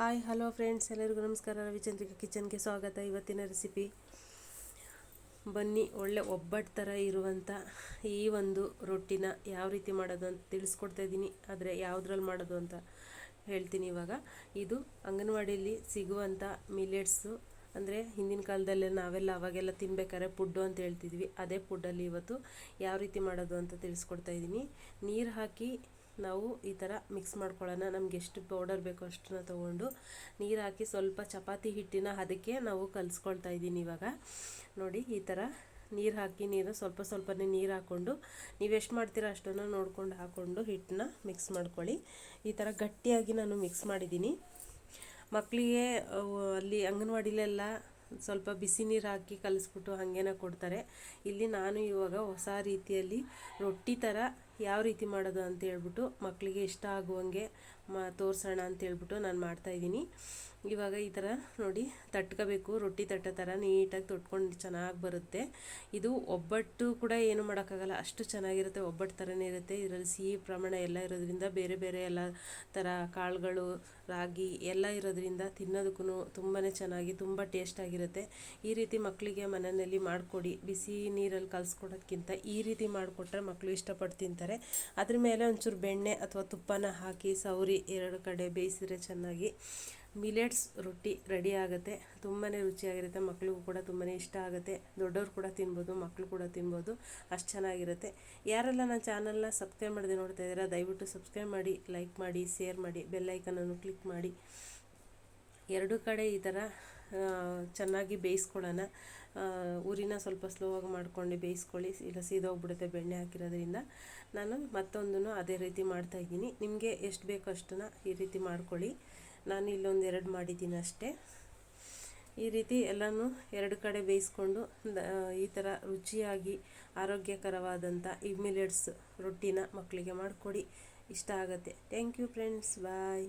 Hi, hello friends, ಎಲ್ಲರಿಗೂ ನಮಸ್ಕಾರ. ರವಿಚಂದ್ರಿಕಾ ಕಿಚನ್ಗೆ ಸ್ವಾಗತ. ಇವತ್ತಿನ ರೆಸಿಪಿ ಬನ್ನಿ, ಒಳ್ಳೆ ಒಬ್ಬಟ್ಟು ಥರ ಇರುವಂಥ ಈ ಒಂದು ರೊಟ್ಟಿನ ಯಾವ ರೀತಿ ಮಾಡೋದು ಅಂತ ತಿಳಿಸ್ಕೊಡ್ತಾ ಇದ್ದೀನಿ. ಆದರೆ ಯಾವುದ್ರಲ್ಲಿ ಮಾಡೋದು ಅಂತ ಹೇಳ್ತೀನಿ ಇವಾಗ. ಇದು ಅಂಗನವಾಡಿಯಲ್ಲಿ ಸಿಗುವಂಥ ಮಿಲೆಟ್ಸು ಅಂದರೆ ಹಿಂದಿನ ಕಾಲದಲ್ಲೇ ನಾವೆಲ್ಲ ಅವಾಗೆಲ್ಲ ತಿನ್ಬೇಕಾದ್ರೆ ಪುಡ್ಡು ಅಂತ ಹೇಳ್ತಿದ್ವಿ. ಅದೇ ಪುಡ್ಡಲ್ಲಿ ಇವತ್ತು ಯಾವ ರೀತಿ ಮಾಡೋದು ಅಂತ ತಿಳಿಸ್ಕೊಡ್ತಾ ಇದ್ದೀನಿ. ನೀರು ಹಾಕಿ ನಾವು ಈ ಥರ ಮಿಕ್ಸ್ ಮಾಡ್ಕೊಳ್ಳೋಣ. ನಮ್ಗೆ ಎಷ್ಟು ಪೌಡರ್ ಬೇಕೋ ಅಷ್ಟನ್ನ ತೊಗೊಂಡು ನೀರು ಹಾಕಿ ಸ್ವಲ್ಪ ಚಪಾತಿ ಹಿಟ್ಟಿನ ಅದಕ್ಕೆ ನಾವು ಕಲಿಸ್ಕೊಳ್ತಾ ಇದ್ದೀನಿ ಇವಾಗ. ನೋಡಿ, ಈ ಥರ ನೀರು ಹಾಕಿ ನೀರು ಸ್ವಲ್ಪ ಸ್ವಲ್ಪನೇ ನೀರು ಹಾಕ್ಕೊಂಡು ನೀವು ಎಷ್ಟು ಮಾಡ್ತೀರಾ ಅಷ್ಟನ್ನು ನೋಡ್ಕೊಂಡು ಹಾಕ್ಕೊಂಡು ಹಿಟ್ಟನ್ನ ಮಿಕ್ಸ್ ಮಾಡ್ಕೊಳ್ಳಿ. ಈ ಥರ ಗಟ್ಟಿಯಾಗಿ ನಾನು ಮಿಕ್ಸ್ ಮಾಡಿದ್ದೀನಿ. ಮಕ್ಕಳಿಗೆ ಅಲ್ಲಿ ಅಂಗನವಾಡಿಲೆಲ್ಲ ಸ್ವಲ್ಪ ಬಿಸಿ ನೀರು ಹಾಕಿ ಕಲಿಸ್ಬಿಟ್ಟು ಹಾಗೇನ ಕೊಡ್ತಾರೆ. ಇಲ್ಲಿ ನಾನು ಇವಾಗ ಹೊಸ ರೀತಿಯಲ್ಲಿ ರೊಟ್ಟಿ ಥರ ಯಾವ ರೀತಿ ಮಾಡೋದು ಅಂತ ಹೇಳ್ಬಿಟ್ಟು ಮಕ್ಕಳಿಗೆ ಇಷ್ಟ ಆಗುವಂಗೆ ಮ ತೋರಿಸೋಣ ಅಂತ ಹೇಳ್ಬಿಟ್ಟು ನಾನು ಮಾಡ್ತಾಯಿದ್ದೀನಿ ಇವಾಗ ಈ ಥರ ನೋಡಿ ತಟ್ಕೋಬೇಕು, ರೊಟ್ಟಿ ತಟ್ಟೋ ಥರ ನೀಟಾಗಿ ತೊಟ್ಕೊಂಡು ಚೆನ್ನಾಗಿ ಬರುತ್ತೆ. ಇದು ಒಬ್ಬಟ್ಟು ಕೂಡ ಏನು ಮಾಡೋಕ್ಕಾಗಲ್ಲ, ಅಷ್ಟು ಚೆನ್ನಾಗಿರುತ್ತೆ, ಒಬ್ಬಟ್ಟು ಥರನೇ ಇರುತ್ತೆ. ಇದರಲ್ಲಿ ಸಿಹಿ ಪ್ರಮಾಣ ಎಲ್ಲ ಇರೋದ್ರಿಂದ ಬೇರೆ ಬೇರೆ ಎಲ್ಲ ಥರ ಕಾಳುಗಳು, ರಾಗಿ ಎಲ್ಲ ಇರೋದ್ರಿಂದ ತಿನ್ನೋದಕ್ಕೂ ತುಂಬಾ ಚೆನ್ನಾಗಿ, ತುಂಬ ಟೇಸ್ಟಾಗಿರುತ್ತೆ ಈ ರೀತಿ ಮಕ್ಕಳಿಗೆ ಮನೆಯಲ್ಲಿ ಮಾಡಿಕೊಡಿ. ಬಿಸಿ ನೀರಲ್ಲಿ ಕಲಿಸ್ಕೊಡೋದ್ಕಿಂತ ಈ ರೀತಿ ಮಾಡಿಕೊಟ್ರೆ ಮಕ್ಕಳು ಇಷ್ಟಪಟ್ಟು ತಿಂತಾರೆ. ಅದ್ರ ಮೇಲೆ ಒಂಚೂರು ಬೆಣ್ಣೆ ಅಥವಾ ತುಪ್ಪನ ಹಾಕಿ ಸೌರಿ ಎರಡು ಕಡೆ ಬೇಯಿಸಿದ್ರೆ ಚೆನ್ನಾಗಿ ಮಿಲೆಟ್ಸ್ ರೊಟ್ಟಿ ರೆಡಿ ಆಗುತ್ತೆ. ತುಂಬಾ ರುಚಿಯಾಗಿರುತ್ತೆ. ಮಕ್ಕಳಿಗೂ ಕೂಡ ತುಂಬಾ ಇಷ್ಟ ಆಗುತ್ತೆ. ದೊಡ್ಡವ್ರು ಕೂಡ ತಿನ್ಬೋದು ಮಕ್ಕಳು ಕೂಡ ತಿನ್ಬೋದು. ಅಷ್ಟು ಚೆನ್ನಾಗಿರುತ್ತೆ. ಯಾರೆಲ್ಲ ನನ್ನ ಚಾನಲ್ನ ಸಬ್ಸ್ಕ್ರೈಬ್ ಮಾಡದೆ ನೋಡ್ತಾ ಇದ್ದೀರಾ, ದಯವಿಟ್ಟು ಸಬ್ಸ್ಕ್ರೈಬ್ ಮಾಡಿ, ಲೈಕ್ ಮಾಡಿ, ಶೇರ್ ಮಾಡಿ ಬೆಲ್ಲೈಕನನ್ನು ಕ್ಲಿಕ್ ಮಾಡಿ. ಎರಡು ಕಡೆ ಈ ಥರ ಚೆನ್ನಾಗಿ ಬೇಯಿಸ್ಕೊಳ್ಳೋಣ. ಊರಿನ ಸ್ವಲ್ಪ ಸ್ಲೋ ಆಗಿ ಮಾಡ್ಕೊಂಡು ಬೇಯಿಸ್ಕೊಳ್ಳಿ. ಇಲ್ಲ ಸೀದೋಗ್ಬಿಡುತ್ತೆ ಬೆಣ್ಣೆ ಹಾಕಿರೋದ್ರಿಂದ. ನಾನು ಮತ್ತೊಂದನ್ನು ಅದೇ ರೀತಿ ಮಾಡ್ತಾಯಿದ್ದೀನಿ ನಿಮಗೆ ಎಷ್ಟು ಬೇಕೋ ಅಷ್ಟನ್ನು ಈ ರೀತಿ ಮಾಡ್ಕೊಳ್ಳಿ. ನಾನು ಇಲ್ಲೊಂದು ಎರಡು ಮಾಡಿದ್ದೀನಿ ಅಷ್ಟೇ. ಈ ರೀತಿ ಎಲ್ಲನೂ ಎರಡು ಕಡೆ ಬೇಯಿಸ್ಕೊಂಡು ಈ ಥರ ರುಚಿಯಾಗಿ ಆರೋಗ್ಯಕರವಾದಂಥ ಇಮಿಲೇಟ್ಸ್ ಮಿಲೆಟ್ಸ್ ರೊಟ್ಟಿನ ಮಕ್ಕಳಿಗೆ ಮಾಡಿಕೊಡಿ. ಇಷ್ಟ ಆಗುತ್ತೆ. Thank you friends bye